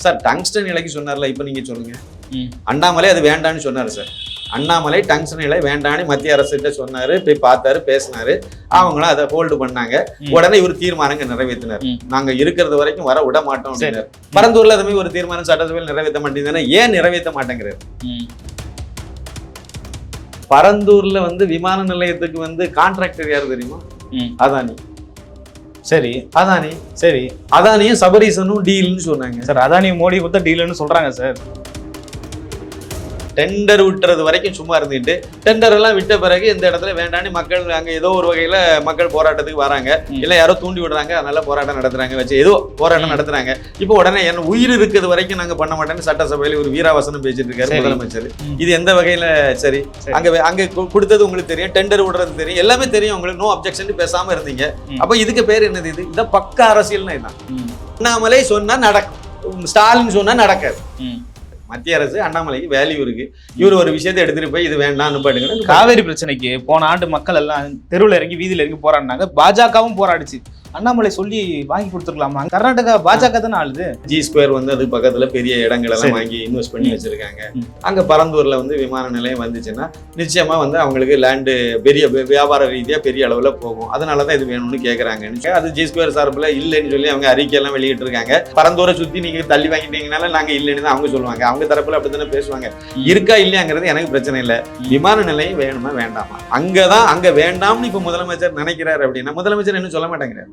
Sir tungsten இலைக்கு சொன்னார்ல இப்போ நீங்க சொல்லுங்க. அண்ணாமலை அது வேண்டான்னு சொன்னாரு சார் அண்ணாமலை டங்ஸ்டன் இலை வேண்டான்னு மத்திய அரசுகிட்ட சொன்னாரு போய் பார்த்தாரு பேசினாரு அவங்களும் அதை ஹோல்டு பண்ணாங்க. உடனே இவர் தீர்மானங்க நிறைவேற்றினார் ம். நாங்க இருக்கிறது வரைக்கும் வர விட மாட்டோம். அப்படின்னாரு. பரந்தூர்ல அது மாதிரி ஒரு தீர்மானம் சட்டசபையில் நிறைவேற்ற மாட்டேங்குதுன்னா ஏன் நிறைவேற்ற மாட்டேங்கிறாரு. பரந்தூர்ல வந்து விமான நிலையத்துக்கு வந்து கான்ட்ராக்டர் யார் தெரியுமா. அதானி சரி அதானி சரி அதானியும் சபரீசனும் டீல்னு சொன்னாங்க. சார் அதானி மோடி கொடுத்த டீல்னு சொல்றாங்க சார். டெண்டர் விட்டுறது வரைக்கும் சும்மா இருந்துட்டு டெண்டர் எல்லாம் விட்ட பிறகு இந்த இடத்துல வேண்டான்னு மக்கள் அங்க ஏதோ ஒரு வகையில மக்கள் போராட்டத்துக்கு வராங்க. இல்ல யாரோ தூண்டி விடுறாங்க அதனால போராட்டம் நடத்துறாங்க வச்சு ஏதோ போராட்டம். நடத்துறாங்க இப்போ உடனே என்ன உயிர் இருக்கிறது வரைக்கும் நாங்க பண்ண மாட்டேன்னு சட்டசபையில ஒரு வீராவசனம் பேசிட்டு இருக்காரு சரி. முதலமைச்சர். இது எந்த வகையில சரி. அங்க அங்க கொடுத்தது உங்களுக்கு தெரியும் டெண்டர் விடுறது தெரியும் எல்லாமே தெரியும் உங்களுக்கு நோ அப்ஜெக்ஷன் பேசாம இருந்தீங்க. அப்ப இதுக்கு பேர் என்னது இது இதான் பக்க அரசியல்னா ம். அண்ணாமலை சொன்னா நடக்கும் ஸ்டாலின் சொன்னா நடக்காது. மத்திய அரசு அண்ணாமலைக்கு வேல்யூ இருக்கு. இவர் ஒரு விஷயத்தை எடுத்துட்டு போய் இது வேண்டாம் அனுப்பாடுங்க காவேரி பிரச்சனைக்கு போன ஆண்டு மக்கள் எல்லாம் தெருவில் இறங்கி வீதியில இறங்கி போராடினாங்க. பாஜகவும் போராடிச்சு. அண்ணாமலை சொல்லி வாங்கி கொடுத்துருக்கலாமா கர்நாடகா பாஜக தானே ஆளுது ஜி ஸ்கொயர் வந்து அது பக்கத்துல பெரிய இடங்கள் எல்லாம். வாங்கி இன்வெஸ்ட் பண்ணி. வச்சிருக்காங்க. அங்க பரந்தூர்ல வந்து விமான நிலையம் வந்துச்சுன்னா நிச்சயமா வந்து அவங்களுக்கு லேண்டு பெரிய வியாபார ரீதியா பெரிய அளவுல போகும் அதனால தான் இது வேணும்னு கேக்குறாங்க அது ஜி ஸ்கொயர் சார்பில் இல்லைன்னு சொல்லி அவங்க அறிக்கையெல்லாம் வெளியிட்டு இருக்காங்க பரந்தூரை சுத்தி நீங்க தள்ளி வாங்கிட்டீங்கனால நாங்க இல்லைன்னு தான் அவங்க சொல்லுவாங்க அவங்க தரப்புல அப்படித்தானே பேசுவாங்க. இருக்கா இல்லையாங்கிறது எனக்கு பிரச்சனை இல்லை. விமான நிலையம் வேணுமா வேண்டாமா அங்கதான் அங்க வேண்டாம்னு இப்ப முதலமைச்சர் நினைக்கிறாரு அப்படின்னா முதலமைச்சர் என்ன சொல்ல மாட்டேங்கிறார்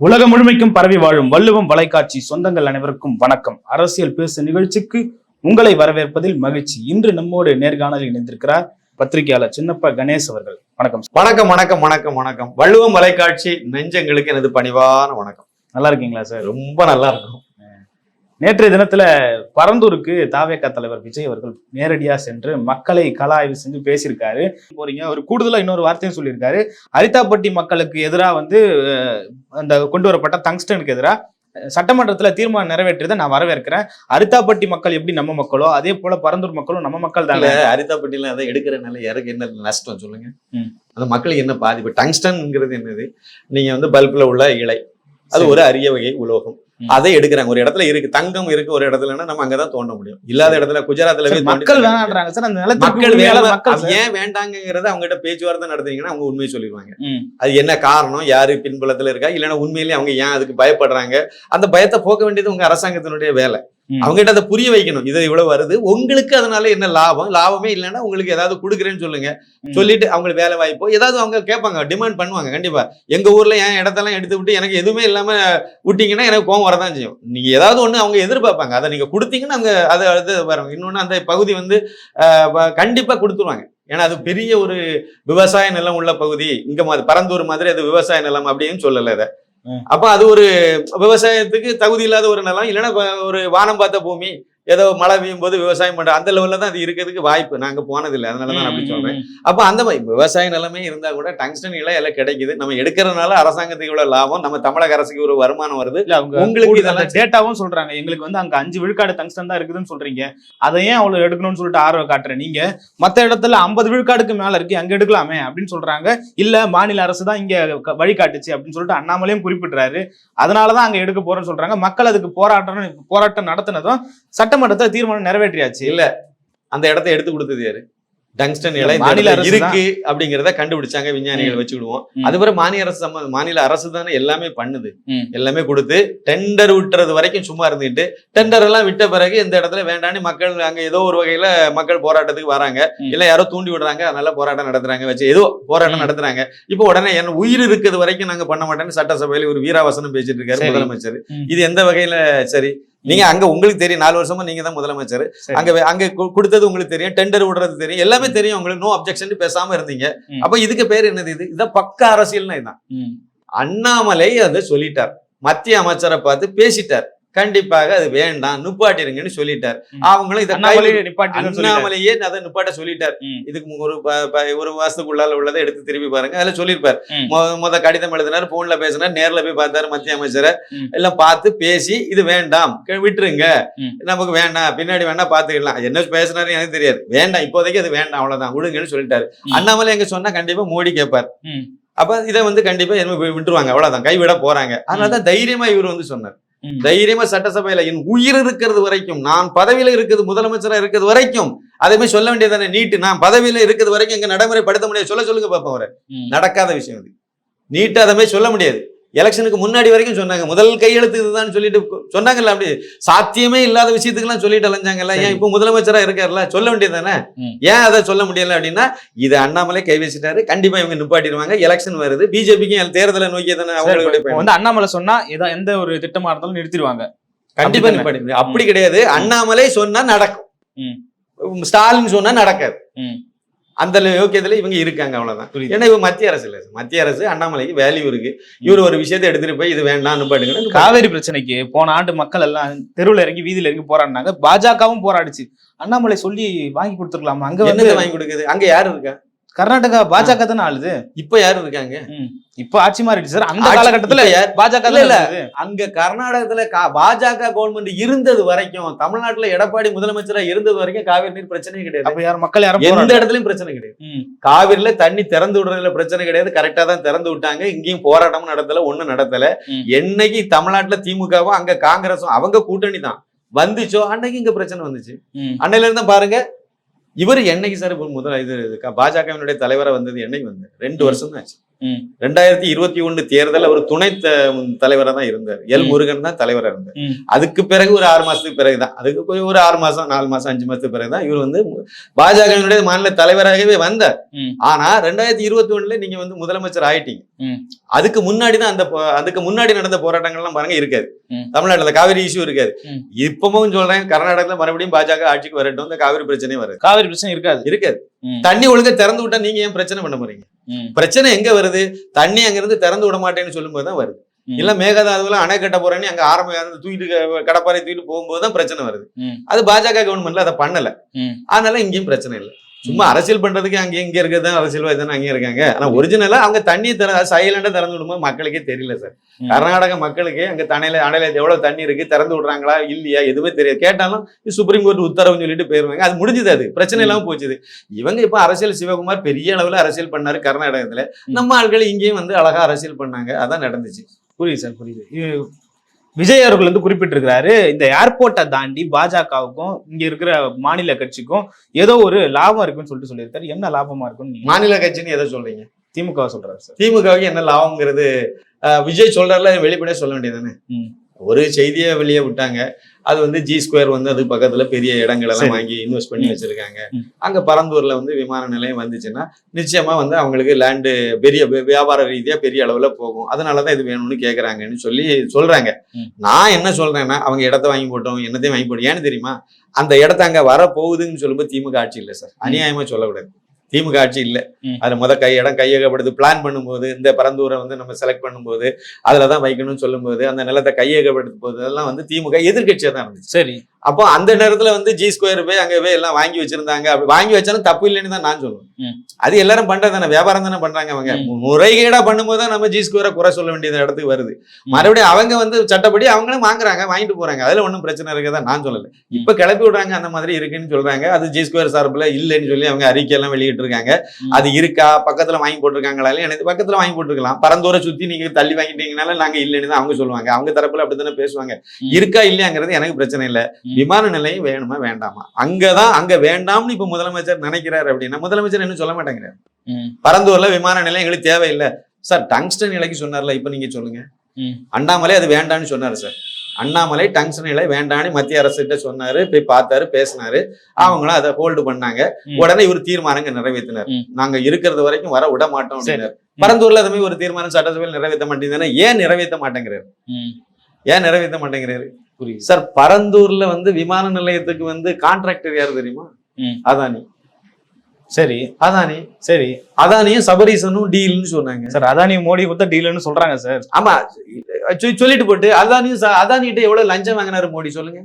உலகம் முழுமைக்கும் பரவி வாழும் வள்ளுவம் வலைக்காட்சி சொந்தங்கள் அனைவருக்கும் வணக்கம். அரசியல் பேசு நிகழ்ச்சிக்கு உங்களை வரவேற்பதில் மகிழ்ச்சி. இன்று நம்மோடு நேர்காணலில் இணைந்திருக்கிறார் பத்திரிகையாளர் சின்னப்ப கணேஷ் அவர்கள். வணக்கம். வணக்கம் வணக்கம் வணக்கம் வணக்கம். வள்ளுவம் வலைக்காட்சி நெஞ்சங்களுக்கு எனது பணிவான வணக்கம். நல்லா இருக்கீங்களா சார்? ரொம்ப நல்லா இருக்கும். நேற்றைய தினத்துல பரந்தூருக்கு தாவேக்கா தலைவர் விஜய் அவர்கள் நேரடியா சென்று மக்களை கள ஆய்வு செஞ்சு பேசியிருக்காரு. போறீங்க. ஒரு கூடுதலா இன்னொரு வார்த்தையும் சொல்லியிருக்காரு. அரிதாப்பட்டி மக்களுக்கு எதிராக வந்து அந்த கொண்டு வரப்பட்ட தங்ஸ்டனுக்கு எதிராக சட்டமன்றத்துல தீர்மானம் நிறைவேற்றியதை நான் வரவேற்கிறேன். அரிதாப்பட்டி மக்கள் எப்படி நம்ம மக்களோ அதே போல பரந்தூர் மக்களும் நம்ம மக்கள் தானே. அரிதாப்பட்டியில அதை எடுக்கிறனால யாருக்கு என்ன நஷ்டம் சொல்லுங்க. ம். அந்த மக்களுக்கு என்ன பாதிப்பு? டங்ஸ்டன்ங்கிறது என்னது? நீங்க வந்து பல்ப்ல உள்ள இலை. அது. ஒரு அரிய வகை உலோகம். அதை எடுக்கிறாங்க. ஒரு இடத்துல இருக்கு தங்கம் இருக்கு ஒரு இடத்துலன்னா நம்ம அங்கதான் தோண்ட முடியும். இல்லாத இடத்துல குஜராத்ல மக்கள் வேணான்றாங்க. சார் அந்த மக்கள் மக்கள். ஏன் வேண்டாங்கிறத அவங்ககிட்ட பேச்சுவார்த்தை நடத்துறீங்கன்னா அவங்க உண்மையை சொல்லிடுவாங்க. அது என்ன காரணம்? யாரு பின்புலத்துல இருக்கா? இல்லைன்னா உண்மையிலேயே அவங்க ஏன் அதுக்கு பயப்படுறாங்க? அந்த பயத்தை போக்க வேண்டியது உங்க அரசாங்கத்தினுடைய வேலை. ம். அவங்ககிட்ட அதை புரிய வைக்கணும். இது இவ்வளவு வருது. உங்களுக்கு அதனால என்ன லாபம்? லாபமே இல்லைன்னா உங்களுக்கு ஏதாவது கொடுக்குறேன்னு சொல்லுங்க. சொல்லிட்டு அவங்களுக்கு வேலை வாய்ப்போ ஏதாவது அவங்க கேட்பாங்க டிமாண்ட் பண்ணுவாங்க. கண்டிப்பா. எங்க ஊர்ல என் இடத்தெல்லாம் எடுத்து விட்டு எனக்கு எதுவுமே இல்லாம விட்டீங்கன்னா எனக்கு கோவம் வரதான் செய்யும். நீங்க ஏதாவது ஒண்ணு அவங்க எதிர்பார்ப்பாங்க. அதை நீங்க கொடுத்தீங்கன்னா அவங்க அதை அடுத்து பாருங்க இன்னொன்னு அந்த பகுதி வந்து கண்டிப்பா கொடுத்துருவாங்க. ஏன்னா அது பெரிய ஒரு விவசாய நிலம் உள்ள பகுதி. இங்க மாதிரி பரந்தூர் மாதிரி அது விவசாய நிலம் அப்படின்னு சொல்லல அதை. அப்ப அது ஒரு விவசாயத்துக்கு தகுதி இல்லாத ஒரு நிலம். இல்லைன்னா ஒரு வானம் பார்த்த பூமி. ஏதோ மழை பெய்யும் போது விவசாயம் பண்ற அந்த லெவல்ல தான் அது இருக்கிறதுக்கு வாய்ப்பு. நாங்க போனதில்லை. அதனால தான் அப்படி சொல்றேன். அப்ப அந்த மாதிரி விவசாய நிலைமை இருந்தா கூட டங்ஸ்டன் இலை எல்லாம் கிடைக்குது. நம்ம எடுக்கிறதுனால அரசாங்கத்துக்கு இவ்வளவு லாபம். நம்ம தமிழக அரசுக்கு ஒரு வருமானம் வருது. உங்களுக்கு இதெல்லாம் டேட்டாவும் சொல்றாங்க. எங்களுக்கு வந்து அங்க அஞ்சு விழுக்காடு தங்ஸ்டன் தான் இருக்குதுன்னு சொல்றீங்க. அதை ஏன் அவ்வளவு எடுக்கணும்னு சொல்லிட்டு ஆர்வம் காட்டுற நீங்க மத்த இடத்துல ஐம்பது விழுக்காடுக்கு மேல இருக்கு. அங்க எடுக்கலாமே அப்படின்னு சொல்றாங்க. இல்ல மாநில அரசு தான் இங்க வழிகாட்டுச்சு அப்படின்னு சொல்லிட்டு அண்ணாமலையும் குறிப்பிடுறாரு. அதனாலதான் அங்க எடுக்க போறேன்னு சொல்றாங்க. மக்கள் அதுக்கு போராட்டம் போராட்டம் நடத்தினதும் சட்டமன்றத்துல தீர்மானம் நிறைவேற்றியாச்சு இல்ல அந்த இடத்த எடுத்து கொடுத்தது யாரு டங்ஸ்டன் இலை மாநில அரசு இருக்கு அப்படிங்கிறத கண்டுபிடிச்சாங்க விஞ்ஞானிகள். வச்சுக்கிடுவோம் ம். அது பிறகு மாநில அரசு சம்ம- மாநில அரசு தானே எல்லாமே பண்ணுது. எல்லாமே கொடுத்து டெண்டர் விட்டுறது வரைக்கும் சும்மா இருந்துட்டு டெண்டர் எல்லாம் விட்ட பிறகு இந்த இடத்துல வேண்டான்னு மக்கள் அங்க ஏதோ ஒரு வகையில மக்கள் போராட்டத்துக்கு வராங்க. இல்ல யாரோ தூண்டி விடுறாங்க அதனால போராட்டம் நடத்துறாங்க வச்சு ஏதோ போராட்டம். நடத்துறாங்க இப்போ உடனே என்ன உயிர் இருக்கிறது வரைக்கும் நாங்க பண்ண மாட்டேன்னு சட்டசபையில ஒரு வீராவசனம் பேசிட்டு இருக்காரு சரி. முதலமைச்சர். இது எந்த வகையில சரி நீங்க அங்க உங்களுக்கு தெரியும். நாலு வருஷமா நீங்க தான் முதலமைச்சர். சரி. அங்க அங்க கொடுத்தது உங்களுக்கு தெரியும். டெண்டர் விடுறது தெரியும். எல்லாமே தெரியும் உங்களுக்கு. நோ அப்ஜெக்ஷன் பேசாம இருந்தீங்க. அப்ப இதுக்கு பேர் என்னது இது? இதான் பக்க அரசியல்னா இதுதான். அண்ணாமலை அதை சொல்லிட்டார். மத்திய அமைச்சரை பார்த்து பேசிட்டார். கண்டிப்பாக அது வேண்டாம் நிப்பாட்டிருங்கன்னு சொல்லிட்டார். அவங்களும் இதை. அண்ணாமலையே அதை நிப்பாட்ட சொல்லிட்டார். இதுக்கு ஒரு ஒரு மாசத்துக்குள்ளால உள்ளதை எடுத்து திருப்பி பாருங்க அதுல சொல்லியிருப்பார் முத கடிதம் எழுதினார் போன்ல பேசினார் நேர்ல போய் பார்த்தாரு மத்திய அமைச்சரை. எல்லாம் பார்த்து பேசி இது வேண்டாம் விட்டுருங்க. நமக்கு வேண்டாம் பின்னாடி வேணா பாத்துக்கலாம் என்ன பேசினாரு எனக்கு தெரியாது வேண்டாம் இப்போதைக்கு அது வேண்டாம் அவ்வளவுதான் விடுங்கன்னு சொல்லிட்டாரு. அண்ணாமலை எங்க சொன்னா கண்டிப்பா மோடி கேட்பார். அப்ப இதை வந்து கண்டிப்பா விட்டுருவாங்க அவ்வளவுதான் கைவிட போறாங்க அதனாலதான் தைரியமா இவர் வந்து சொன்னார். தைரியமா சட்டசபையில என் உயிர் இருக்கிறது வரைக்கும் நான் பதவியில இருக்கிறது முதலமைச்சரா இருக்கிறது வரைக்கும் அதே மாதிரி சொல்ல வேண்டியதானே நீட்டு நான் பதவியில இருக்கிறது வரைக்கும் எங்க நடைமுறைப்படுத்த முடியாது சொல்ல சொல்லுங்க பாப்போம் அவரை. நடக்காத விஷயம் இது. நீட்டு அதை மாதிரி சொல்ல முடியாது. எலெக்ஷனுக்கு முன்னாடி வரைக்கும் சொன்னாங்க. முதல் கையெழுத்து இதுதான் சொல்லிட்டு சொன்னாங்கல்ல அப்படி. சாத்தியமே இல்லாத விஷயத்துக்கெல்லாம் சொல்லிட்டு அலைஞ்சாங்கல்ல. ஏன். இப்போ முதலமைச்சரா இருக்காருல்ல? சொல்ல வேண்டியது தானே. ஏன் அதை சொல்ல முடியல அப்படின்னா இது அண்ணாமலை கை வச்சுட்டாரு. கண்டிப்பா இவங்க நிப்பாட்டிடுவாங்க. எலெக்ஷன் வருது. பிஜேபிக்கும் தேர்தலை நோக்கிய தானே அவங்களுடைய. வந்து அண்ணாமலை சொன்னா எந்த ஒரு திட்டமா இருந்தாலும் நிறுத்திடுவாங்க. கண்டிப்பா? நிப்பாட்டி அப்படி கிடையாது. அண்ணாமலை சொன்னா நடக்கும். ஸ்டாலின் சொன்னா நடக்காது. அந்த யோக்கியத்துல இவங்க இருக்காங்க அவ்வளவுதான். புரியுது. ஏன்னா இவங்க மத்திய அரசு இல்ல. மத்திய அரசு அண்ணாமலைக்கு வேல்யூ இருக்கு. இவர் ஒரு விஷயத்தை எடுத்துட்டு போய் இது வேண்டாம் நிப்பாட்டுங்க. காவேரி பிரச்சனைக்கு போன ஆண்டு மக்கள் எல்லாம் தெருவுல இறங்கி வீதியில இறங்கி போராடினாங்க. பாஜகவும் போராடிச்சு. அண்ணாமலை சொல்லி வாங்கி கொடுத்துருக்கலாமா? அங்க வந்து வாங்கி கொடுக்குது? அங்க யாரு இருக்கா? கர்நாடகா பாஜக தானே ஆளுது? இப்ப யாரு இருக்காங்க? இப்போ ஆட்சி மாறிடுச்சு சார். அந்த காலகட்டத்துல பாஜக இல்ல, அங்க கர்நாடகத்துல பாஜக கவர்மெண்ட் இருந்தது வரைக்கும் தமிழ்நாட்டுல எடப்பாடி முதலமைச்சரா இருந்தது வரைக்கும் காவிரி நீர் பிரச்சனையே கிடையாது. அப்ப யார் மக்கள் யாரும் எந்த. இடத்துலயும் பிரச்சனை கிடையாது. ம், காவிரியில தண்ணி திறந்து விடுறதுல பிரச்சனை கிடையாது. கரெக்டா தான் திறந்து விட்டாங்க. இங்கேயும் போராட்டமும் நடத்தல ஒண்ணும் நடத்தல. என்னைக்கு தமிழ்நாட்டுல திமுகவும் அங்க காங்கிரஸும் அவங்க கூட்டணி தான். வந்துச்சோ அன்னைக்கு இங்க பிரச்சனை வந்துச்சு. அன்னையில இருந்தா பாருங்க இவர் என்னைக்கு சார் முதல் இது பாஜகவினுடைய தலைவரா வந்தது என்னைக்கு வந்து ரெண்டு வருஷம் தான் ஆச்சு. ரெண்டாயிரத்தி இருபத்தி ஒண்ணு தேர்தல் அவர் துணை தலைவரா தான் இருந்தார் எல். முருகன் தான் தலைவரா இருந்தார். அதுக்கு பிறகு ஒரு ஆறு மாசத்துக்கு பிறகு தான் அதுக்கு ஒரு ஆறு மாசம் நாலு மாசம் அஞ்சு மாசத்துக்கு பிறகு தான் இவர் வந்து பாஜகவினுடைய மாநில தலைவராகவே வந்தார். ஆனா ரெண்டாயிரத்தி இருபத்தி ஒண்ணுல நீங்க வந்து முதலமைச்சர் ஆயிட்டீங்க. அதுக்கு முன்னாடி தான் அந்த அதுக்கு முன்னாடி நடந்த போராட்டங்கள்லாம் பாருங்க இருக்காது. தமிழ்நாட்டுல காவிரி இஷ்யூ இருக்காது. இப்பவும் சொல்றேன் கர்நாடகத்துல மறுபடியும் பாஜக ஆட்சிக்கு வரட்டும் இந்த காவிரி பிரச்சனையும் வருது காவிரி பிரச்சனை இருக்காது இருக்காது. தண்ணி ஒழுங்கா திறந்து விட்டா நீங்க ஏன் பிரச்சனை பண்ண போறீங்க பிரச்சனை எங்க வருது தண்ணி அங்க இருந்து திறந்து விட மாட்டேன்னு சொல்லும்போது தான் வருது. இல்ல மேகதாதுல அணை கட்ட போறேன்னு அங்க ஆரம்ப தூக்கிட்டு கடப்பாறை தூக்கிட்டு போகும்போது தான் பிரச்சனை வருது. அது பாஜக கவர்மெண்ட்ல அதை பண்ணல. அதனால இங்கேயும் பிரச்சனை இல்லை சும்மா அரசியல் பண்றதுக்கு அங்கே இங்க இருக்கிறது தான் அரசியல்வாதி தானே அங்கே இருக்காங்க. ஆனா ஒரிஜினலா அவங்க தண்ணியை திற சைலண்டா திறந்து விடும்போது மக்களுக்கே தெரியல சார். கர்நாடக மக்களுக்கு அங்க தண்ணியில அணையில எவ்வளவு தண்ணி இருக்கு திறந்து விடுறாங்களா இல்லையா எதுவுமே தெரியாது. கேட்டாலும் சுப்ரீம் கோர்ட் உத்தரவுன்னு சொல்லிட்டு போயிருவாங்க. அது முடிஞ்சது அது. பிரச்சனை இல்லாம போச்சுது. இவங்க இப்ப அரசியல் சிவகுமார் பெரிய அளவுல அரசியல் பண்ணாரு கர்நாடகத்துல. நம்ம ஆட்கள் இங்கேயும் வந்து அழகா அரசியல் பண்ணாங்க. அதான் நடந்துச்சு. புரியுது சார் புரியுது. விஜய் அவர்கள் வந்து குறிப்பிட்டிருக்கிறாரு இந்த ஏர்போர்ட்டை தாண்டி பாஜகவுக்கும் இங்க இருக்கிற மாநில கட்சிக்கும் ஏதோ ஒரு லாபம் இருக்குன்னு சொல்லிட்டு சொல்லியிருக்காரு. என்ன லாபமா இருக்குன்னு மாநில கட்சின்னு எதை சொல்றீங்க? திமுக சொல்றாரு சார். திமுகவுக்கு என்ன லாபம்ங்கிறது அஹ், விஜய் சொல்றாருல வெளிப்படையா சொல்ல வேண்டியதானே ம். ஒரு செய்தியை வெளியே விட்டாங்க. அது வந்து ஜி ஸ்கொயர் வந்து அது பக்கத்துல பெரிய இடங்கள் எல்லாம் சரி. வாங்கி இன்வெஸ்ட் பண்ணி. வச்சிருக்காங்க. அங்க பரந்தூர்ல வந்து விமான நிலையம் வந்துச்சுன்னா நிச்சயமா வந்து அவங்களுக்கு லேண்டு பெரிய வியாபார ரீதியா பெரிய அளவுல போகும். அதனாலதான் இது வேணும்னு கேக்குறாங்கன்னு சொல்லி சொல்றாங்க. நான் என்ன சொல்றேன்னா அவங்க இடத்த வாங்கி போட்டோம் என்னத்தையும் வாங்கி போட்டோம். ஏன்னு தெரியுமா? அந்த இடத்த அங்க வர போகுதுன்னு சொல்லும்போது திமுக ஆட்சி இல்லை சார். அநியாயமா சொல்லக்கூடாது. திமுக ஆட்சி இல்ல. அதுல முத கை இடம் கையகப்படுத்து பிளான் பண்ணும்போது இந்த பரந்தூரை வந்து நம்ம செலக்ட் பண்ணும்போது அதுல தான் வைக்கணும்னு சொல்லும்போது அந்த நிலத்தை கையகப்படுத்தும் போது அதெல்லாம் வந்து திமுக எதிர்க்கட்சியா தான் இருந்துச்சு. சரி. அப்போ அந்த நேரத்துல வந்து ஜி ஸ்கொயர் போய் அங்க போய் எல்லாம் வாங்கி வச்சிருந்தாங்க. அப்படி வாங்கி வச்சாலும் தப்பு இல்லைன்னு தான் நான் சொல்லுவேன். அது எல்லாரும் பண்றது தானே வியாபாரம் தானே பண்றாங்க அவங்க. முறைகேடா பண்ணும்போது தான் நம்ம ஜி ஸ்கொயரை குறை சொல்ல வேண்டியது இடத்துக்கு வருது. மறுபடியும் அவங்க வந்து சட்டப்படி அவங்களும் வாங்குறாங்க வாங்கிட்டு போறாங்க. அதுல ஒன்றும் பிரச்சனை இருக்கதா நான் சொல்லல. இப்ப கிளப்பி விடுறாங்க அந்த மாதிரி இருக்குன்னு சொல்றாங்க. அது ஜி ஸ்கொயர் சார்பில் இல்லைன்னு சொல்லி அவங்க அறிக்கை எல்லாம் வெளியிட்டு இருக்காங்க. அது இருக்கா? பக்கத்துல வாங்கி போட்டிருக்காங்களா? எனக்கு பக்கத்துல வாங்கி போட்டிருக்கலாம். பரந்தூரை சுத்தி நீங்க தள்ளி வாங்கிட்டீங்கனால நாங்க இல்லைன்னு தான் அவங்க சொல்லுவாங்க. அவங்க தரப்புல அப்படித்தானே பேசுவாங்க. இருக்கா இல்லையாங்கிறது எனக்கு பிரச்சனை இல்ல. விமான நிலையம் வேணுமா வேண்டாமா? அங்கதான் அங்க வேண்டாம்னு இப்ப முதலமைச்சர் நினைக்கிறாரு அப்படின்னா முதலமைச்சர் என்ன சொல்ல மாட்டேங்கிறார். பரந்தூர்ல விமான நிலையம் எங்களுக்கு தேவையில்லை. சார் டங்ஸ்டன் நிலைக்கு சொன்னார்ல இப்ப நீங்க சொல்லுங்க. அண்ணாமலை அது வேண்டாம்னு சொன்னாரு சார். அண்ணாமலை டங்ஸ்டன் நிலை வேண்டான்னு மத்திய அரசுகிட்ட சொன்னாரு போய் பார்த்தாரு பேசினாரு. அவங்களும் அதை ஹோல்டு பண்ணாங்க. உடனே இவர் தீர்மானங்க நிறைவேற்றினார். நாங்க இருக்கிறது வரைக்கும் வர விட மாட்டோம். அப்படின்னாரு. பரந்தூர்ல அது மாதிரி ஒரு தீர்மானம் சட்டசபையில் நிறைவேற்ற மாட்டேங்குதுன்னா ஏன் நிறைவேற்ற மாட்டேங்கிறாரு? ஏன் நிறைவேற்ற மாட்டேங்கிறாரு? சார் பரந்தூர்ல வந்து விமான நிலையத்துக்கு வந்து கான்ட்ராக்டர் யார் தெரியுமா. அதானி. சரி. அதானி. சரி. அதானியும் சபரீசனும் டீல்னு சொன்னாங்க. சார் அதானி மோடி கொடுத்த டீல்னு சொல்றாங்க சார். ஆமா சொல்லிட்டு போட்டு அதானியும் அதானிகிட்ட எவ்வளவு லஞ்சம் வாங்கினாரு மோடி சொல்லுங்க?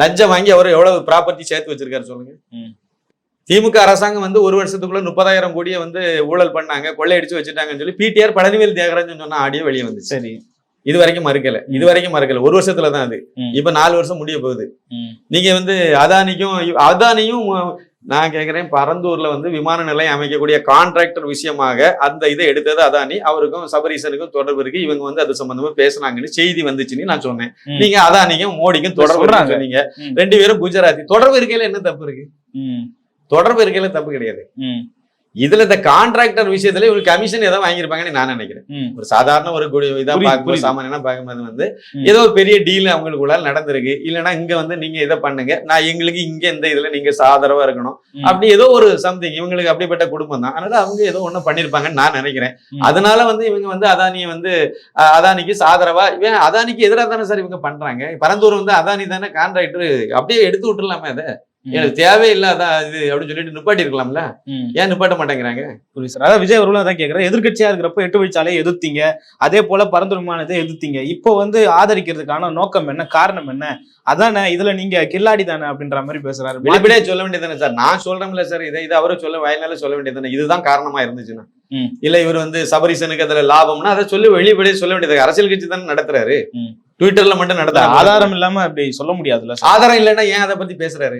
லஞ்சம் வாங்கி அவர் எவ்வளவு ப்ராப்பர்ட்டி சேர்த்து வச்சிருக்காரு சொல்லுங்க. திமுக அரசாங்கம் வந்து ஒரு வருஷத்துக்குள்ள முப்பதாயிரம் கோடியை வந்து ஊழல் பண்ணாங்க கொள்ளையடிச்சு வச்சுட்டாங்கன்னு சொல்லி பிடிஆர் பழனிவேல் தியாகராஜன் சொன்ன ஆடியோ வெளியே வந்துச்சு. சரி. இது வரைக்கும் மறுக்கல. இது வரைக்கும் மறுக்கல. ஒரு வருஷத்துல தான் அது. இப்ப நாலு வருஷம் முடிய போகுது. நீங்க வந்து அதானிக்கும் அதானியும் நான் கேட்கிறேன் பரந்தூர்ல வந்து விமான நிலையம் அமைக்கக்கூடிய கான்ட்ராக்டர் விஷயமாக அந்த இதை எடுத்தது அதானி. அவருக்கும் சபரீசனுக்கும் தொடர்பு இருக்கு. இவங்க வந்து அது சம்பந்தமா பேசுனாங்கன்னு செய்தி வந்துச்சுன்னு நான் சொன்னேன். நீங்க அதானிக்கும் மோடிக்கும் தொடர்பு சொன்னீங்க. ரெண்டு பேரும் குஜராத்தி. தொடர்பு இருக்கையில என்ன தப்பு இருக்கு? தொடர்பு இருக்கையில தப்பு கிடையாது. இதுல இந்த கான்ட்ராக்டர் விஷயத்துல இவங்க கமிஷன் ஏதோ வாங்கியிருப்பாங்கன்னு நான் நினைக்கிறேன். ஒரு சாதாரண ஒரு இதா பார்க்கும்போது. சாமானியனா பார்க்கும்போது வந்து. ஏதோ ஒரு பெரிய டீல் அவங்களுக்குள்ள நடந்திருக்கு இல்லைன்னா இங்க வந்து நீங்க இதை பண்ணுங்க நான் எங்களுக்கு இங்க இந்த இதுல நீங்க சாதரவா இருக்கணும். அப்படி ஏதோ ஒரு சம்திங் இவங்களுக்கு அப்படிப்பட்ட குடும்பம் தான் அதனால அவங்க ஏதோ ஒண்ணு பண்ணிருப்பாங்கன்னு நான் நினைக்கிறேன். அதனால வந்து இவங்க வந்து அதானியை வந்து அதானிக்கு சாதரவா இவன் அதானிக்கு எதிராக தானே சார் இவங்க பண்றாங்க பரந்தூர் வந்து அதானி தானே கான்ட்ராக்டர் அப்படியே எடுத்து விட்டுறலாமே அதை. எனக்கு தேவையில்லாத இது அப்படின்னு சொல்லிட்டு நிப்பாட்டி இருக்கலாம்ல. ஏன் நிப்பாட்ட மாட்டேங்கிறாங்க? புரியுது சார். அதாவது விஜய் அவர்களும் அதான் கேட்கிறார் எதிர்க்கட்சியா இருக்கிறப்ப எட்டு வழிச்சாலையை எதிர்த்தீங்க. அதே போல பரந்தூர் விமானத்தை எதிர்த்தீங்க. இப்போ வந்து ஆதரிக்கிறதுக்கான நோக்கம் என்ன? காரணம் என்ன? அதானே இதுல நீங்க கில்லாடி தானே அப்படின்ற மாதிரி பேசுறாரு. வெளிப்படையா சொல்ல வேண்டியதானே சார். நான் சொல்றேன்ல சார். இதை இது அவரும் சொல்ல வயலால சொல்ல வேண்டியதானே இதுதான் காரணமா இருந்துச்சுன்னா. இல்ல இவர் வந்து சபரிசனுக்கு அதுல லாபம்னா அதை சொல்லி வெளிப்படையா சொல்ல வேண்டியது. அரசியல் கட்சி தானே நடத்துறாரு. ட்விட்டர்ல மட்டும் நடத்துறாரு ஆதாரம் இல்லாம அப்படி சொல்ல முடியாதுல்ல ஆதாரம் இல்லைன்னா ஏன் அதை பத்தி பேசுறாரு.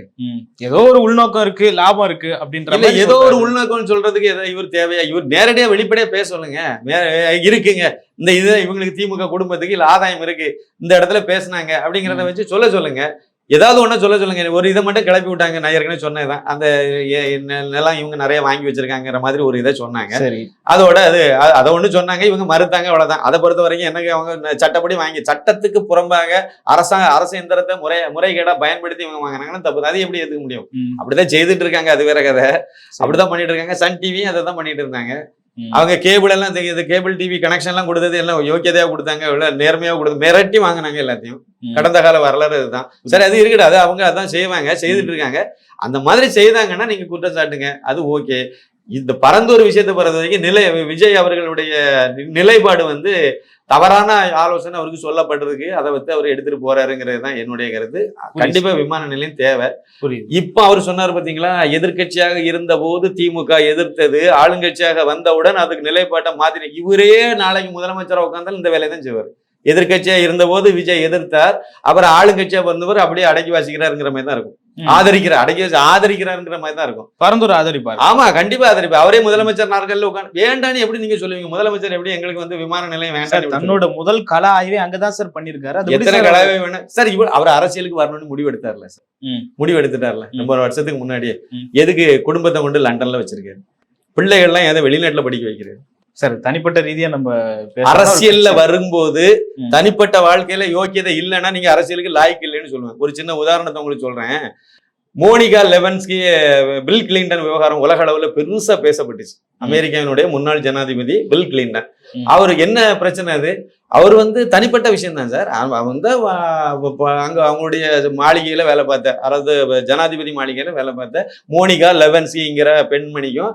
ஏதோ ஒரு உள்நோக்கம் இருக்கு லாபம் இருக்கு அப்படின்ற மாதிரி ஏதோ ஒரு சொல்றாரு. உள்நோக்கம் சொல்றதுக்கு இவர் தேவையா? இவர் நேரடியா வெளிப்படையா பேச சொல்லுங்க. இருக்குங்க. இந்த இது இவங்களுக்கு திமுக குடும்பத்துக்கு இல்ல ஆதாயம் இருக்கு. இந்த இடத்துல பேசுனாங்க அப்படிங்கறத வச்சு சொல்ல சொல்லுங்க. ஏதாவது ஒண்ணு சொல்ல சொல்லுங்க. ஒரு இதை மட்டும் கிளப்பி விட்டாங்க. நான் ஏற்கனவே சொன்னதுதான் அந்த நிலம் இவங்க நிறைய வாங்கி வச்சிருக்காங்கிற மாதிரி ஒரு இதை சொன்னாங்க. சரி. அதோட அது அதை ஒண்ணு சொன்னாங்க. இவங்க மறுத்தாங்க. அவ்வளவுதான். அதை பொறுத்த வரைக்கும் எனக்கு அவங்க சட்டப்படி வாங்கி சட்டத்துக்கு புறம்பாக அரசாங்க அரசு எந்திரத்தை முறை முறைகேடா பயன்படுத்தி இவங்க வாங்கினாங்கன்னா தப்பு. அது எப்படி ஏத்துக்க முடியும். அப்படிதான் செய்துட்டு இருக்காங்க. அது வேற கதை. அப்படிதான் பண்ணிட்டு இருக்காங்க. சன் டிவி அதை தான் பண்ணிட்டு இருந்தாங்க. அவங்க கேபிள் எல்லாம் இது கேபிள் டிவி கனெக்ஷன் எல்லாம் கொடுத்தது எல்லாம் யோக்கியதையா கொடுத்தாங்க நேர்மையா கொடுத்து மிரட்டி வாங்கினாங்க எல்லாத்தையும். கடந்த கால வரலாறு இதுதான். சரி அது இருக்கட்டும் அது அவங்க அதான் செய்வாங்க செய்துட்டு இருக்காங்க. அந்த மாதிரி செய்தாங்கன்னா நீங்க குற்றம் சாட்டுங்க அது ஓகே. இந்த பரந்தூர் விஷயத்தை பொறுத்த வரைக்கும் நிலை விஜய் அவர்களுடைய நிலைப்பாடு வந்து தவறான ஆலோசனை அவருக்கு சொல்லப்பட்டிருக்கு. அதை வச்சு அவர் எடுத்துட்டு போறாருங்கிறது தான் என்னுடைய கருத்து. கண்டிப்பா விமான நிலையம் தேவை. இப்ப அவர் சொன்னார் பாத்தீங்களா எதிர்க்கட்சியாக இருந்த போது திமுக எதிர்த்தது ஆளுங்கட்சியாக வந்தவுடன் அதுக்கு நிலைப்பாட்டை மாத்தின இவரே நாளைக்கு முதலமைச்சரா உட்கார்ந்தாலும் இந்த வேலையை தான் செய்வார். எதிர்க்கட்சியா இருந்தபோது விஜய் எதிர்த்தார் அப்புறம் ஆளுங்கட்சியா வந்தவர் அப்படியே அடக்கி வாசிக்கிறாருங்கிற மாதிரி தான் இருக்கும். ஆதரிக்கிறார் அடக்கி வச்சு ஆதரிக்கிறாருங்கிற மாதிரி தான் இருக்கும். பரந்தூர் ஆதரிப்பார். ஆமா கண்டிப்பா ஆதரிப்பு அவரே முதலமைச்சர் நாற்காலில் உட்காந்து வேண்டான்னு எப்படி நீங்க சொல்லுவீங்க? முதலமைச்சர் எப்படி எங்களுக்கு வந்து விமான நிலையம் வேண்டாம் தன்னோட முதல் கல ஆய்வே அங்கதான் சார் பண்ணிருக்காரு எத்தனை கலாவே வேணும் சார் இவர் அவர் அரசியலுக்கு வரணும்னு முடிவு எடுத்தார்ல சார். ம். முடிவு எடுத்துட்டார்ல ம். ரொம்ப வருஷத்துக்கு முன்னாடியே. எதுக்கு குடும்பத்தை கொண்டு லண்டன்ல வச்சிருக்காரு? பிள்ளைகள்லாம் எதை வெளிநாட்டுல படிக்க வைக்கிறது சார் தனிப்பட்ட ரீதியா நம்ம. அரசியல்ல வரும்போது. தனிப்பட்ட வாழ்க்கையில யோக்கியதை இல்லைன்னா நீங்க அரசியலுக்கு லாய்க்கு இல்லைன்னு சொல்லுவேன் ஒரு சின்ன உதாரணத்தை உங்களுக்கு சொல்றேன் மோனிகா லெவன்ஸ்கி பில் கிளின்டன் விவகாரம் உலக அளவுல பெருசா பேசப்பட்டுச்சு அமெரிக்காவினுடைய முன்னாள் ஜனாதிபதி பில் கிளின்டன். அவருக்கு என்ன பிரச்சனை அது அவர் வந்து தனிப்பட்ட விஷயம் தான் சார் வந்து அங்க அவங்களுடைய மாளிகையில வேலை பார்த்த அதாவது ஜனாதிபதி மாளிகையில வேலை பார்த்த மோனிகா லெவன்ஸ்கிங்கிற பெண்மணிக்கும்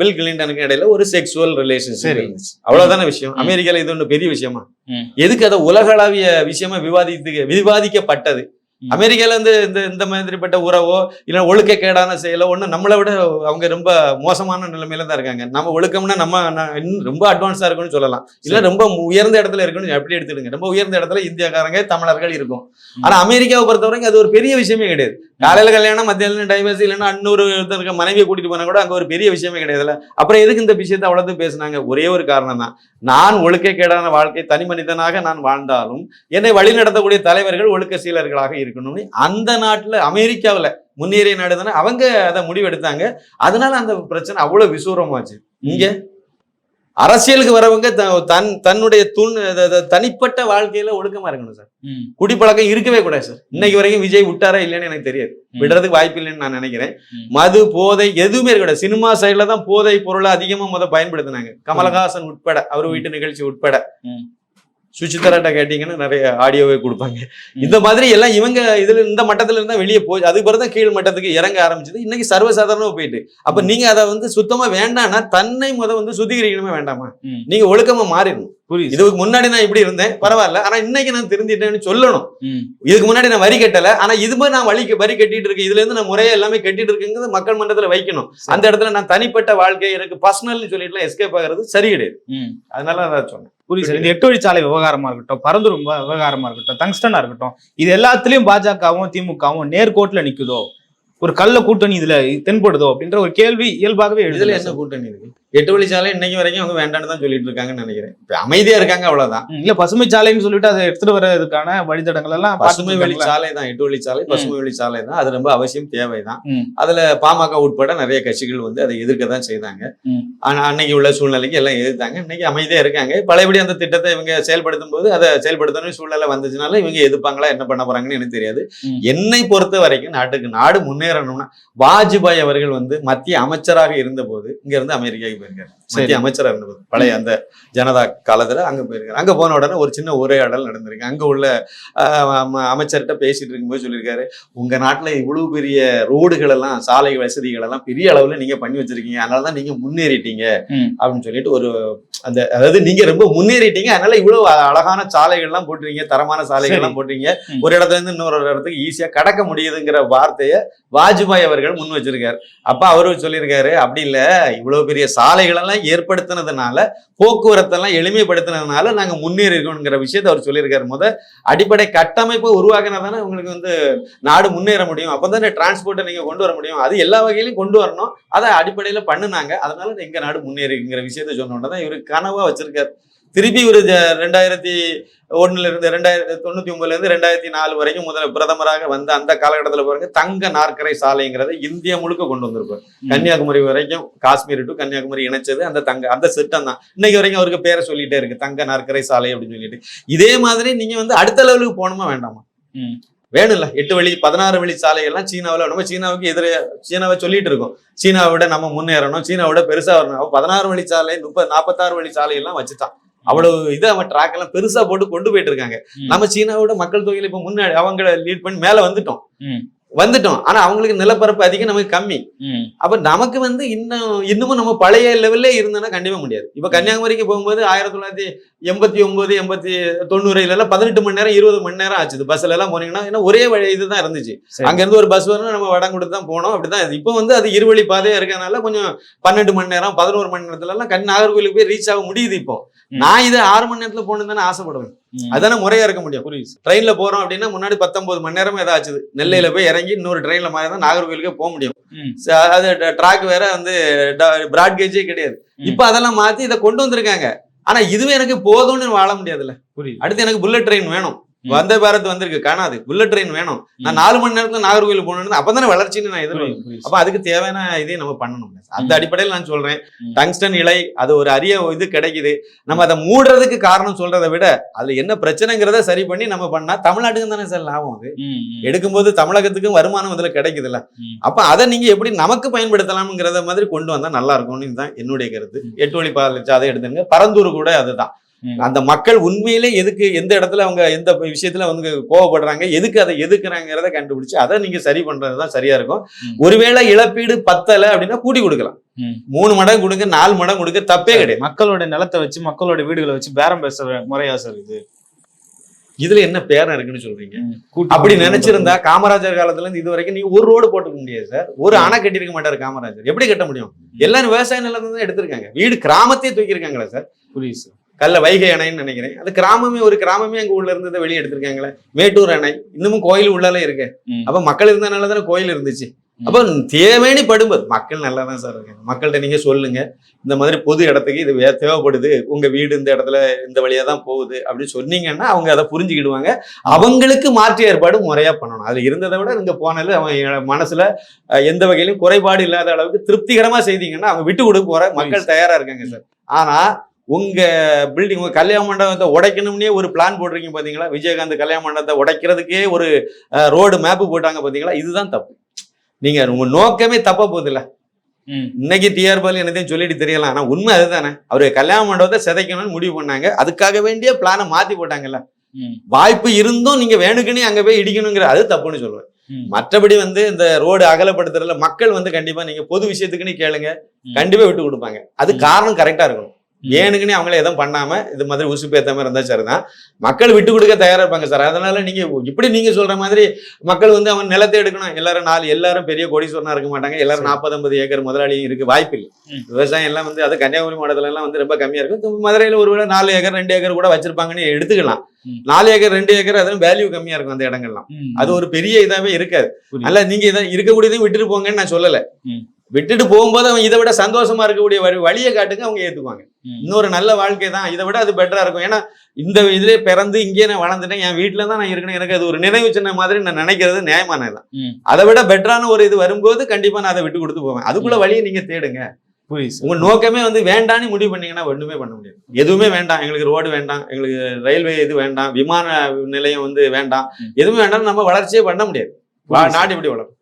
பில் கிளின்டனுக்கும் இடையில ஒரு செக்ஸுவல் ரிலேஷன்ஷிப். இருந்துச்சு அவ்வளவுதானே விஷயம் ம். அமெரிக்கால இது ஒண்ணு பெரிய விஷயமா. எதுக்கு அதை உலகளாவிய விஷயமா விவாதித்து விவாதிக்கப்பட்டது. அமெரிக்கால இருந்து இந்த இந்த மாதிரிப்பட்ட உறவோ இல்ல ஒழுக்கக்கேடான செயலோ ஒண்ணு நம்மளை விட அவங்க ரொம்ப மோசமான நிலைமையில தான் இருக்காங்க. நம்ம ஒழுக்கம்னா நம்ம இன்னும் ரொம்ப அட்வான்ஸா இருக்கும்னு சொல்லலாம். இல்ல ரொம்ப உயர்ந்த இடத்துல இருக்குன்னு எப்படி எடுத்துடுங்க ரொம்ப உயர்ந்த இடத்துல இந்தியாக்காரங்க தமிழர்கள் இருக்கும். ஆனா அமெரிக்காவை பொறுத்த வரைக்கும் அது ஒரு பெரிய விஷயமே கிடையாது. காலையில கல்யாணம் மத்தியானம் டைவர்ஸ் இல்லைன்னா இன்னொரு ஒருத்தருக்கு மனைவியை கூட்டிட்டு போனா கூட அங்க ஒரு பெரிய விஷயமே கிடையாதுல்ல. அப்புறம் எதுக்கு இந்த விஷயத்தை அவ்வளவு பேசுனாங்க? ஒரே ஒரு காரணம் தான் நான் ஒழுக்கக்கேடான வாழ்க்கை தனி மனிதனாக நான் வாழ்ந்தாலும் என்னை வழிநடத்தக்கூடிய தலைவர்கள் ஒழுக்க சீலர்களாக இருக்கணும்னு அந்த நாட்டுல அமெரிக்காவுல முன்னேறிய நாடு தானே அவங்க அதை முடிவெடுத்தாங்க. அதனால அந்த பிரச்சனை அவ்வளவு விசூரமாச்சு. இங்கே அரசியலுக்கு வரவங்க தன் தன்னுடைய துண் தனிப்பட்ட வாழ்க்கையில ஒழுக்கமா இருக்கணும் சார். குடிப்பழக்கம் இருக்கவே கூடாது சார். இன்னைக்கு வரைக்கும் விஜய் விட்டாரா இல்லைன்னு எனக்கு தெரியாது. விடுறதுக்கு வாய்ப்பு இல்லைன்னு நான் நினைக்கிறேன். மது போதை எதுவுமே இருக்கக்கூடாது சினிமா சைடுல தான் போதை பொருளை அதிகமா முத பயன்படுத்தினாங்க. கமலஹாசன் உட்பட அவர் வீட்டு நிகழ்ச்சி உட்பட. ம். சுச்சிதராட்ட கேட்டீங்கன்னா நிறைய ஆடியோவே கொடுப்பாங்க. இந்த மாதிரி எல்லாம் இவங்க இதுல இந்த மட்டத்துல இருந்தா வெளியே போய் அதுக்கு பிறகு தான் கீழ் மட்டத்துக்கு இறங்க ஆரம்பிச்சது. இன்னைக்கு சர்வசாதாரணமா போயிட்டு. அப்ப நீங்க அதை வந்து சுத்தமா வேண்டாம்னா தன்னை முத வந்து சுத்திகரிக்கணுமே வேண்டாமா. நீங்க ஒழுக்கமா மாறிடணும். புரியுது இதுக்கு முன்னாடி நான் இப்படி இருந்தேன் பரவாயில்ல. ஆனா இன்னைக்கு நான் திருந்திட்டேன்னு சொல்லணும். இதுக்கு முன்னாடி நான் வரி கட்டல. ஆனா இது மாதிரி நான் வழி வரி கட்டிட்டு இருக்கேன். இதுல இருந்து நான் முறையா எல்லாமே கட்டிட்டு இருக்குங்கிறது மக்கள் மன்றத்துல வைக்கணும். அந்த இடத்துல நான் தனிப்பட்ட வாழ்க்கை எனக்கு பர்சனல்னு சொல்லிட்டுலாம் எஸ்கேப் ஆகிறது சரி கிடையாது. அதனால அதான் சொன்னேன். புரியுது. சார் இந்த எட்டு வழிச்சாலை விவகாரமா இருக்கட்டும் பரந்தூர் விவ- விவகாரமா இருக்கட்டும் டங்ஸ்டனா இருக்கட்டும் இது எல்லாத்துலயும் பாஜகவும் திமுகவும் நேர்கோட்டுல நிக்குதோ? ஒரு கள்ள கூட்டணி இதுல தென்படுதோ? அப்படின்ற ஒரு கேள்வி இயல்பாகவே எழுதல என்ன கூட்டணி இருக்கு? எட்டு வழிச்சாலை இன்னைக்கு வரைக்கும் அவங்க வேண்டாம்னு தான் சொல்லிட்டு இருக்காங்கன்னு நினைக்கிறேன். இப்ப அமைதியா இருக்காங்க அவ்வளவுதான். இல்ல பசுமை சாலைன்னு சொல்லிட்டு அதை எடுத்துட்டு வர்றதுக்கான வழித்தடங்கள் எல்லாம் பசுமை வழி? சாலை தான் எட்டு வழி சாலை பசுமை வழி சாலை தான். அது ரொம்ப அவசியம் தேவைதான். அதுல பாமக உட்பட நிறைய கட்சிகள் வந்து அதை எதிர்க்க தான் செய்தாங்க. ஆனா அன்னைக்கு உள்ள சூழ்நிலைக்கு எல்லாம் எதிர்த்தாங்க. இன்னைக்கு அமைதியா இருக்காங்க. பழையபடி அந்த திட்டத்தை இவங்க செயல்படுத்தும் போது அதை செயல்படுத்தணும் சூழ்நிலை வந்துச்சுனால இவங்க எதிர்ப்பாங்களா என்ன பண்ண போறாங்கன்னு எனக்கு தெரியாது. என்னை பொறுத்த வரைக்கும் நாட்டுக்கு நாடு முன்னேறணும்னா வாஜ்பாய் அவர்கள் வந்து மத்திய அமைச்சராக இருந்தபோது இங்க இருந்து அமெரிக்காவுக்கு போயிருக்காரு. மத்திய அமைச்சராக இருந்தபோது பழைய அந்த ஜனதா காலத்துல அங்க போயிருக்காரு. அங்க போன உடனே ஒரு சின்ன உரையாடல் நடந்திருக்கு. அங்க உள்ள அமைச்சர்கிட்ட பேசிட்டு இருக்கும்போது சொல்லியிருக்காரு உங்க நாட்டுல இவ்வளவு பெரிய ரோடுகள் எல்லாம் சாலை வசதிகள் எல்லாம் பெரிய அளவுல நீங்க பண்ணி வச்சிருக்கீங்க. அதனாலதான் நீங்க முன்னேறிட்டீங்க. ம். அப்படின்னு சொல்லிட்டு ஒரு அந்த அதாவது நீங்க ரொம்ப முன்னேறிட்டீங்க. அதனால இவ்வளவு அழகான சாலைகள் எல்லாம் போட்டுறீங்க தரமான சாலைகள் எல்லாம் போட்டுறீங்க ம். ஒரு இடத்துல இருந்து இன்னொரு இடத்துக்கு ஈஸியா கடக்க முடியுதுங்கிற வார்த்தையை வாஜ்பாய் அவர்கள் முன் வச்சிருக்காரு. அப்ப அவரு சொல்லியிருக்காரு அப்படி இல்ல. இவ்வளவு பெரிய சாலைகள் எல்லாம் ஏற்படுத்தினதுனால போக்குவரத்தெல்லாம் எளிமைப்படுத்தினதுனால நாங்க முன்னேறி இருக்கோங்கிற விஷயத்தை அவர் சொல்லியிருக்காரு. முத அடிப்படை கட்டமைப்பு உருவாக்கினதானே உங்களுக்கு வந்து நாடு முன்னேற முடியும். அப்பதானே டிரான்ஸ்போர்ட்டை நீங்கள் கொண்டு வர முடியும். அது எல்லா வகையிலையும் கொண்டு வரணும். அதை அடிப்படையில பண்ணுனாங்க. அதனால எங்கள் நாடு முன்னேறிங்கிற விஷயத்த சொன்னோன்னு தான் இவரு கனவாக வச்சிருக்காரு. திருப்பி ஒரு ரெண்டாயிரத்தி ஒண்ணுல இருந்து ரெண்டாயிரத்தி தொண்ணூத்தி ஒன்பதுல இருந்து ரெண்டாயிரத்தி நாலு வரைக்கும் முதல்ல பிரதமராக வந்த அந்த காலகட்டத்துல பாருங்க தங்க நாற்கரை சாலைங்கிறத இந்தியா முழுக்க கொண்டு வந்திருப்பார். கன்னியாகுமரி வரைக்கும் காஷ்மீர் டு கன்னியாகுமரி இணைச்சது அந்த தங்க அந்த திட்டம் தான். இன்னைக்கு வரைக்கும் அவருக்கு பேரை சொல்லிட்டே இருக்கு தங்க நாற்கரை சாலை அப்படின்னு சொல்லிட்டு. இதே மாதிரி நீங்க வந்து அடுத்த லெவலுக்கு போகணுமா வேண்டாமா. வேணும்ல எட்டு வழி பதினாறு வழி சாலைகள்லாம் சீனாவில் நம்ம சீனாவுக்கு எதிர சீனாவை சொல்லிட்டு இருக்கோம். சீனாவை விட நம்ம முன்னேறணும் சீனாவை விட பெருசா வரணும். பதினாறு வழி சாலை முப்பது நாற்பத்தாறு வழி சாலை எல்லாம் வச்சுட்டான். அவ்வளவு இது அவன் ட்ராக் எல்லாம் பெருசா போட்டு கொண்டு போயிட்டு இருக்காங்க. நம்ம சீனாவோட மக்கள் தொகையில இப்ப முன்னாடி அவங்கள லீட் பண்ணி மேல வந்துட்டோம். வந்துட்டோம் ஆனா அவங்களுக்கு நிலப்பரப்பு அதிகம் நமக்கு கம்மி. அப்ப நமக்கு வந்து இன்னும் இன்னமும் நம்ம பழைய லெவல்லே இருந்தோம்னா கண்டிப்பா முடியாது இப்ப கன்னியாகுமரிக்கு போகும்போது ஆயிரத்தி தொள்ளாயிரத்தி எண்பத்தி ஒன்பது எண்பத்தி தொண்ணூறுல எல்லாம் பதினெட்டு மணி நேரம் இருபது மணி நேரம் ஆச்சு பஸ்ல எல்லாம் போனீங்கன்னா ஏன்னா ஒரே வழி இதுதான் இருந்துச்சு. அங்க இருந்து ஒரு பஸ் வரணும் நம்ம வடம் கொடுத்து தான் போனோம் அப்படிதான். இப்போ வந்து அது இருவழி பாதையா இருக்கறனால கொஞ்சம் பன்னெண்டு மணி நேரம் பதினோரு மணி நேரத்துல எல்லாம் கண் நாகர்கோயிலுக்கு போய் ரீச் ஆக முடியுது இப்போ. நான் இது ஆறு மணி நேரத்துல போகணும்னு தானே ஆசைப்படுவேன். அதானே முறையா இருக்க முடியும். ட்ரெயின்ல போறோம் அப்படின்னா முன்னாடி பத்தொன்பது மணி நேரமே ஏதாச்சுது நெல்லையில போய் இறங்கி இன்னொரு ட்ரெயின்ல மாதிரி தான் நாகர்கோயிலுக்கே போக முடியும். அது ட்ராக் வேற வந்து பிராட் கேஜே கிடையாது. இப்ப அதெல்லாம் மாத்தி இதை கொண்டு வந்திருக்காங்க. ஆனா இதுவே எனக்கு போதும்னு வாழ முடியாதுல்ல. புரியுது. அடுத்து எனக்கு புல்லட் ட்ரெயின் வேணும். வந்தே பாரத் வந்திருக்கு. காணாது. புல்லட் ட்ரெயின் வேணும். நான் நாலு மணி நேரத்துல நாகர்கோயில் போகணும்னு அப்பதானே வளர்ச்சின்னு நான் புரியுது அப்ப அதுக்கு தேவையான இதையும் நம்ம பண்ணணும். அந்த. அடிப்படையில் நான் சொல்றேன். டங்ஸ்டன் இலை அது ஒரு அரிய இது கிடைக்குது. நம்ம அதை மூடுறதுக்கு காரணம் சொல்றதை விட அதுல என்ன பிரச்சனைங்கிறத சரி பண்ணி நம்ம பண்ணா தமிழ்நாட்டுக்கு தானே சார் லாபம் அது. எடுக்கும்போது தமிழகத்துக்கும் வருமானம் அதுல கிடைக்குதுல்ல. அப்ப அதை நீங்க எப்படி நமக்கு பயன்படுத்தலாம்ங்கிறத மாதிரி கொண்டு வந்தா நல்லா இருக்கும்னு தான் என்னுடைய கருத்து. எட்டு வழி பாதை அதை எடுத்துங்க பரந்தூர் கூட அதுதான். அந்த மக்கள் உண்மையிலே எதுக்கு எந்த இடத்துல அவங்க எந்த விஷயத்துல வந்து கோவப்படுறாங்க எதுக்கு அதை எதுக்குறாங்கிறத கண்டுபிடிச்சு அதை நீங்க சரி பண்றதுதான் சரியா இருக்கும். ஒருவேளை இழப்பீடு பத்தல அப்படின்னா கூட்டி கொடுக்கலாம். மூணு மடங்கு கொடுங்க நாலு மடங்கு கொடுக்க தப்பே கிடையாது. மக்களோட நிலத்தை வச்சு மக்களோட வீடுகளை வச்சு பேரம் பேசுற முறையா சார் இது? இதுல என்ன பேரம் இருக்குன்னு சொல்றீங்க? அப்படி நினைச்சிருந்தா காமராஜர் காலத்துல இருந்து இது வரைக்கும் நீங்க ஒரு ரோடு போட்டுக்க முடியாது சார் ஒரு அணை கட்டியிருக்க மாட்டாரு காமராஜர். எப்படி கட்ட முடியும்? எல்லாரும் விவசாய நிலத்துல தான் எடுத்திருக்காங்க. வீடு கிராமத்தையே தூக்கியிருக்காங்களே சார் புரியுது சார் கல்ல வைகை அணைன்னு நினைக்கிறேன். அது கிராமமே ஒரு கிராமமே அங்க உள்ள இருந்ததை வெளியே எடுத்திருக்காங்களே. மேட்டூர் அணை. இன்னமும் கோயில் உள்ளாலே இருக்கு. அப்ப மக்கள் இருந்தனால தானே கோயில் இருந்துச்சு. அப்ப தேவைன்னு படும்போது மக்கள் நல்லா தான் சார் இருக்காங்க. மக்கள்கிட்ட நீங்க சொல்லுங்க. இந்த மாதிரி பொது இடத்துக்கு இது தேவைப்படுது. உங்க வீடு இந்த இடத்துல இந்த வழியா தான் போகுது அப்படின்னு சொன்னீங்கன்னா அவங்க அதை புரிஞ்சுக்கிடுவாங்க. அவங்களுக்கு மாற்று ஏற்பாடு முறையா பண்ணணும். அது இருந்ததை விட நீங்க போனது அவன் மனசுல எந்த வகையிலும் குறைபாடு இல்லாத அளவுக்கு திருப்திகரமா செய்தீங்கன்னா அவங்க விட்டு கொடுக்க போற மக்கள் தயாரா இருக்காங்க சார். ஆனா உங்க பில்டிங் உங்க கல்யாண மண்டபத்தை உடைக்கணும்னே ஒரு பிளான் போட்டிருக்கீங்க பாத்தீங்களா? விஜயகாந்த் கல்யாண மண்டபத்தை உடைக்கிறதுக்கே ஒரு ரோடு மேப்பு போட்டாங்க பாத்தீங்களா? இதுதான் தப்பு. நீங்க உங்க நோக்கமே தப்பா போகுதுல்ல. இன்னைக்கு டிஆர் பால் என்னதையும் சொல்லிட்டு தெரியலாம் ஆனா உண்மை அதுதானே. அவரு கல்யாண மண்டபத்தை சிதைக்கணும்னு முடிவு பண்ணாங்க. அதுக்காக வேண்டிய பிளானை மாத்தி போட்டாங்கல்ல. வாய்ப்பு இருந்தும் நீங்க வேணுக்குன்னு அங்க போய் இடிக்கணுங்கிற அது தப்புன்னு சொல்லுவேன். மற்றபடி வந்து இந்த ரோடு அகலப்படுத்துறதுல மக்கள் வந்து கண்டிப்பா நீங்க பொது விஷயத்துக்குன்னு கேளுங்க. கண்டிப்பா விட்டு கொடுப்பாங்க. அது. காரணம் கரெக்டா இருக்கணும். ஏனுக்குன்னு அவங்களே எதுவும் பண்ணாம இது மாதிரி உசு பேத்தாம இருந்தா சரிதான் மக்கள் விட்டு கொடுக்க தயாரா இருப்பாங்க சார் அதனால நீங்க இப்படி நீங்க சொல்ற மாதிரி மக்கள் வந்து அவன் நிலத்தை எடுக்கணும் எல்லாரும் நாலு எல்லாரும் பெரிய கோடீஸ்வரனா இருக்க மாட்டாங்க எல்லாரும். நாற்பது ஐம்பது ஏக்கர் முதலாளியும் இருக்கு வாய்ப்பு இல்லை. விவசாயம் எல்லாம் வந்து அது கன்னியாகுமரி மாவட்டத்துல எல்லாம் வந்து ரொம்ப கம்மியா இருக்கும் மதுரையில ஒருவேளை நாலு ஏக்கர் ரெண்டு ஏக்கர் கூட வச்சிருப்பாங்கன்னு எடுத்துக்கலாம். நாலு ஏக்கர் ரெண்டு ஏக்கர் அதுவும் வேல்யூ கம்மியா இருக்கும் அந்த இடங்கள்லாம். அது ஒரு பெரிய இதாவே இருக்காது. அல்ல நீங்க இதை இருக்கக்கூடியதையும் விட்டுட்டு போங்கன்னு நான் சொல்லல. விட்டுட்டு போகும்போது அவன் இதை விட சந்தோஷமா இருக்கக்கூடிய வழி வழியை காட்டுங்க அவங்க ஏத்துக்குவாங்க. ம். இன்னொரு நல்ல வாழ்க்கை தான். இதை விட அது பெட்டரா இருக்கும். ஏன்னா இந்த இதுலயே பிறந்து இங்கேயே நான் வளர்ந்துட்டேன். என் வீட்டுல தான் நான் இருக்கணும் எனக்கு அது ஒரு நினைவு சின்ன மாதிரி நான் நினைக்கிறது நியாயமானதுதான் ம். அதை விட பெட்டரான ஒரு இது வரும்போது கண்டிப்பா நான் அதை விட்டு கொடுத்து போவேன். அதுக்குள்ள வழியை நீங்க தேடுங்க. உங்க நோக்கமே வந்து வேண்டான்னு முடிவு பண்ணீங்கன்னா ஒண்ணுமே பண்ண முடியாது. எதுவுமே வேண்டாம். எங்களுக்கு ரோடு வேண்டாம். எங்களுக்கு ரயில்வே இது வேண்டாம். விமான நிலையம் வந்து வேண்டாம். எதுவுமே வேண்டாம் நம்ம வளர்ச்சியே பண்ண முடியாது. நாடு இப்படி வளரும்.